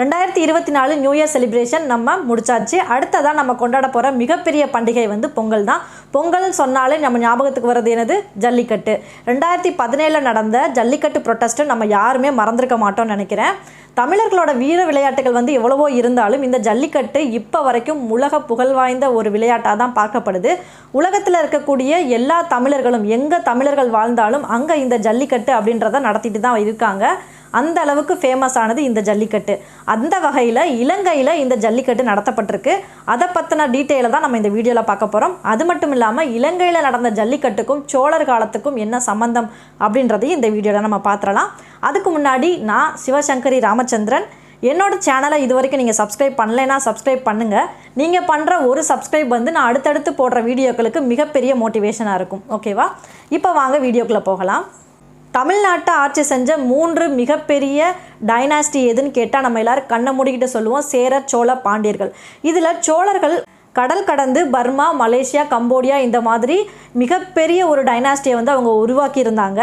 ரெண்டாயிரத்தி இருபத்தி நாலு நியூ இயர் செலிப்ரேஷன் நம்ம முடிச்சாச்சு. அடுத்ததாக நம்ம கொண்டாட போகிற மிகப்பெரிய பண்டிகை வந்து பொங்கல் தான். பொங்கல்னு சொன்னாலே நம்ம ஞாபகத்துக்கு வர்றது என்னது? ஜல்லிக்கட்டு. ரெண்டாயிரத்தி பதினேழில் நடந்த ஜல்லிக்கட்டு ப்ரொட்டஸ்ட்டு நம்ம யாருமே மறந்துருக்க மாட்டோம்னு நினைக்கிறேன். தமிழர்களோட வீர விளையாட்டுகள் வந்து எவ்வளவோ இருந்தாலும் இந்த ஜல்லிக்கட்டு இப்போ வரைக்கும் உலக புகழ் வாய்ந்த ஒரு விளையாட்டாக தான் பார்க்கப்படுது. உலகத்தில் இருக்கக்கூடிய எல்லா தமிழர்களும் எங்கே தமிழர்கள் வாழ்ந்தாலும் அங்கே இந்த ஜல்லிக்கட்டு அப்படின்றத நடத்திட்டு தான் இருக்காங்க. அந்த அளவுக்கு ஃபேமஸ் ஆனது இந்த ஜல்லிக்கட்டு. அந்த வகையில் இலங்கையில் இந்த ஜல்லிக்கட்டு நடத்தப்பட்டிருக்கு. அதை பற்றின டீட்டெயிலை தான் நம்ம இந்த வீடியோவில் பார்க்க போகிறோம் அது மட்டும் இல்லாமல் இலங்கையில் நடந்த ஜல்லிக்கட்டுக்கும் சோழர் காலத்துக்கும் என்ன சம்பந்தம் அப்படின்றதையும் இந்த வீடியோவில் நம்ம பார்த்துடலாம். அதுக்கு முன்னாடி நான் சிவசங்கரி ராமச்சந்திரன். என்னோட சேனலை இது வரைக்கும் நீங்கள் சப்ஸ்கிரைப் பண்ணலைன்னா சப்ஸ்கிரைப் பண்ணுங்கள் நீங்கள் பண்ணுற ஒரு சப்ஸ்கிரைப் வந்து நான் அடுத்தடுத்து போடுற வீடியோக்களுக்கு மிகப்பெரிய மோட்டிவேஷனாக இருக்கும். ஓகேவா இப்போ வாங்க வீடியோக்குள்ளே போகலாம். தமிழ்நாட்டை ஆட்சி செஞ்ச மூன்று மிகப்பெரிய டைனாஸ்டி எதுன்னு கேட்டால் நம்ம எல்லாரும் கண்ணை மூடிக்கிட்டு சொல்லுவோம். சேரர் சோழ பாண்டியர்கள். இதில் சோழர்கள் கடல் கடந்து பர்மா மலேசியா கம்போடியா இந்த மாதிரி மிகப்பெரிய ஒரு டைனாஸ்டியை வந்து அவங்க உருவாக்கியிருந்தாங்க.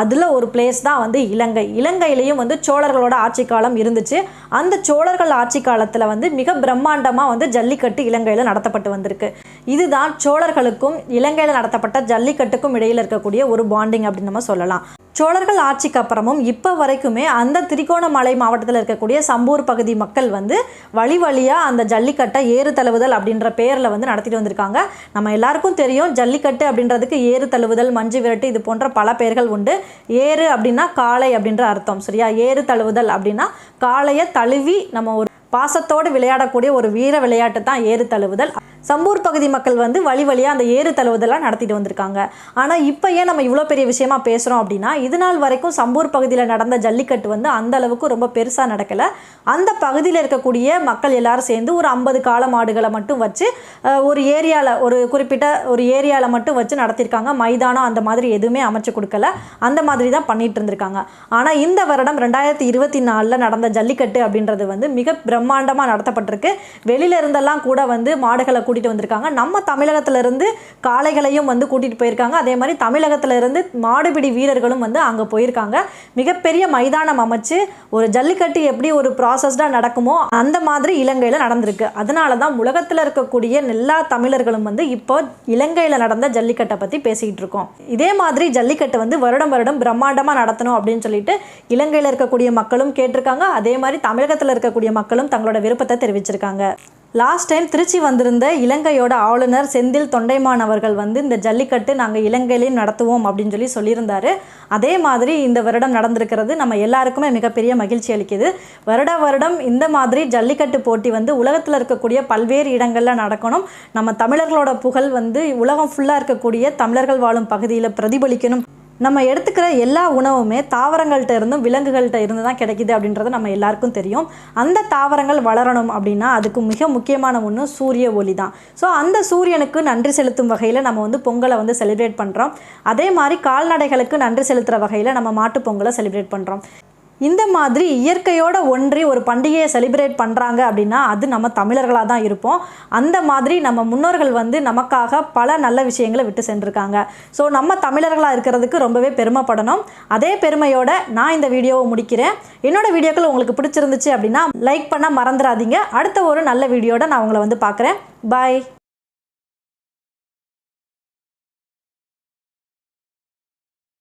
அதில் ஒரு பிளேஸ் தான் வந்து இலங்கை. இலங்கையிலையும் வந்து சோழர்களோட ஆட்சி காலம் இருந்துச்சு. அந்த சோழர்கள் ஆட்சி காலத்தில் வந்து மிக பிரம்மாண்டமாக வந்து ஜல்லிக்கட்டு இலங்கையில் நடத்தப்பட்டு வந்திருக்கு. இதுதான் சோழர்களுக்கும் இலங்கையில் நடத்தப்பட்ட ஜல்லிக்கட்டுக்கும் இடையில் இருக்கக்கூடிய ஒரு பாண்டிங் அப்படின்னு நம்ம சொல்லலாம். சோழர்கள் ஆட்சிக்கு அப்புறமும் இப்போ வரைக்குமே அந்த திரிகோணமலை மாவட்டத்தில் இருக்கக்கூடிய சம்பூர் பகுதி மக்கள் வந்து வழி வழியாக அந்த ஜல்லிக்கட்டை ஏறு தழுவுதல் அப்படின்ற பேரில் வந்து நடத்திட்டு வந்திருக்காங்க. நம்ம எல்லாருக்கும் தெரியும் ஜல்லிக்கட்டு அப்படின்றதுக்கு ஏறு தழுவுதல் மஞ்சு விரட்டு இது போன்ற பல பெயர்கள் உண்டு. ஏறு அப்படின்னா காளை அப்படின்ற அர்த்தம் சரியா? ஏறு தழுவுதல் அப்படின்னா காளையை தழுவி நம்ம ஒரு பாசத்தோடு விளையாடக்கூடிய ஒரு வீர விளையாட்டு தான் ஏறு தழுவுதல். சம்பூர் பகுதி மக்கள் வந்து வழி வழியாக அந்த ஏறு தழுவுதெல்லாம் நடத்திட்டு வந்திருக்காங்க. ஆனால் இப்போ ஏன் நம்ம இவ்வளோ பெரிய விஷயமா பேசுகிறோம் அப்படின்னா இது நாள் வரைக்கும் சம்பூர் பகுதியில் நடந்த ஜல்லிக்கட்டு வந்து அந்த அளவுக்கு ரொம்ப பெருசாக நடக்கலை. அந்த பகுதியில் இருக்கக்கூடிய மக்கள் எல்லாரும் சேர்ந்து ஒரு ஐம்பது கால மாடுகளை மட்டும் வச்சு ஒரு ஏரியாவில் ஒரு குறிப்பிட்ட ஒரு ஏரியாவில் மட்டும் வச்சு நடத்தியிருக்காங்க மைதானம் அந்த மாதிரி எதுவுமே அமைச்சு கொடுக்கல. அந்த மாதிரி தான் பண்ணிட்டு இருந்திருக்காங்க. ஆனால் இந்த வருடம் ரெண்டாயிரத்தி இருபத்தி நாலில் நடந்த ஜல்லிக்கட்டு அப்படின்றது வந்து மிக பிரம்மாண்டமாக நடத்தப்பட்டிருக்கு. வெளியில இருந்தெல்லாம் கூட வந்து மாடுகளை கூட்டிகிட்டு வந்திருக்காங்க. நம்ம தமிழகத்துல இருந்து காளைகளையும் வந்து கூட்டிகிட்டு போயிருக்காங்க. அதே மாதிரி தமிழகத்துல இருந்து மாடுபிடி வீரர்களும் வந்து அங்கே போயிருக்காங்க. மிகப்பெரிய மைதானம் அமைச்சு ஒரு ஜல்லிக்கட்டு எப்படி ஒரு ப்ராசஸ்டாக நடக்குமோ அந்த மாதிரி இலங்கையில் நடந்திருக்கு. அதனால தான் உலகத்தில் இருக்கக்கூடிய எல்லா தமிழர்களும் வந்து இப்போ இலங்கையில் நடந்த ஜல்லிக்கட்டை பற்றி பேசிக்கிட்டு இருக்கோம். இதே மாதிரி ஜல்லிக்கட்டு வந்து வருடம் வருடம் பிரம்மாண்டமாக நடத்தணும் அப்படின்னு சொல்லிட்டு இலங்கையில் இருக்கக்கூடிய மக்களும் கேட்டிருக்காங்க. அதே மாதிரி தமிழகத்தில் இருக்கக்கூடிய மக்களும் தங்களோட விருப்பத்தை தெரிவிச்சிருக்காங்க. லாஸ்ட் டைம் திருச்சி வந்திருந்த இலங்கையோட ஆளுநர் செந்தில் தொண்டைமான் அவர்கள் வந்து இந்த ஜல்லிக்கட்டு நாங்கள் இலங்கையிலையும் நடத்துவோம் அப்படின்னு சொல்லி சொல்லியிருந்தாரு. அதே மாதிரி இந்த வருடம் நடந்திருக்கிறது நம்ம எல்லாருக்குமே மிகப்பெரிய மகிழ்ச்சி அளிக்குது. வருட வருடம் இந்த மாதிரி ஜல்லிக்கட்டு போட்டி வந்து உலகத்தில் இருக்கக்கூடிய பல்வேறு இடங்களில் நடக்கணும். நம்ம தமிழர்களோட புகழ் வந்து உலகம் ஃபுல்லாக இருக்கக்கூடிய தமிழர்கள் வாழும் பகுதியில் பிரதிபலிக்கணும். நம்ம எடுத்துக்கிற எல்லா உணவுமே தாவரங்கள்கிட்ட இருந்தும் விலங்குகள்கிட்ட இருந்து தான் கிடைக்குது அப்படின்றது நம்ம எல்லாருக்கும் தெரியும். அந்த தாவரங்கள் வளரணும் அப்படின்னா அதுக்கு மிக முக்கியமான ஒன்று சூரிய ஒளி தான். ஸோ அந்த சூரியனுக்கு நன்றி செலுத்தும் வகையில் நம்ம வந்து பொங்கலை வந்து செலிப்ரேட் பண்ணுறோம் அதே மாதிரி கால்நடைகளுக்கு நன்றி செலுத்துகிற வகையில் நம்ம மாட்டுப் பொங்கலை செலிப்ரேட் பண்ணுறோம் இந்த மாதிரி இயற்கையோட ஒன்றி ஒரு பண்டிகையை செலிப்ரேட் பண்ணுறாங்க அப்படின்னா அது நம்ம தமிழர்களாக தான் இருப்போம். அந்த மாதிரி நம்ம முன்னோர்கள் வந்து நமக்காக பல நல்ல விஷயங்களை விட்டு சென்றிருக்காங்க. ஸோ நம்ம தமிழர்களாக இருக்கிறதுக்கு ரொம்பவே பெருமைப்படணும். அதே பெருமையோட நான் இந்த வீடியோவை முடிக்கிறேன். என்னோட வீடியோக்கள் உங்களுக்கு பிடிச்சிருந்துச்சு அப்படின்னா லைக் பண்ண மறந்துடாதீங்க. அடுத்த ஒரு நல்ல வீடியோட நான் உங்களை வந்து பார்க்குறேன். பாய்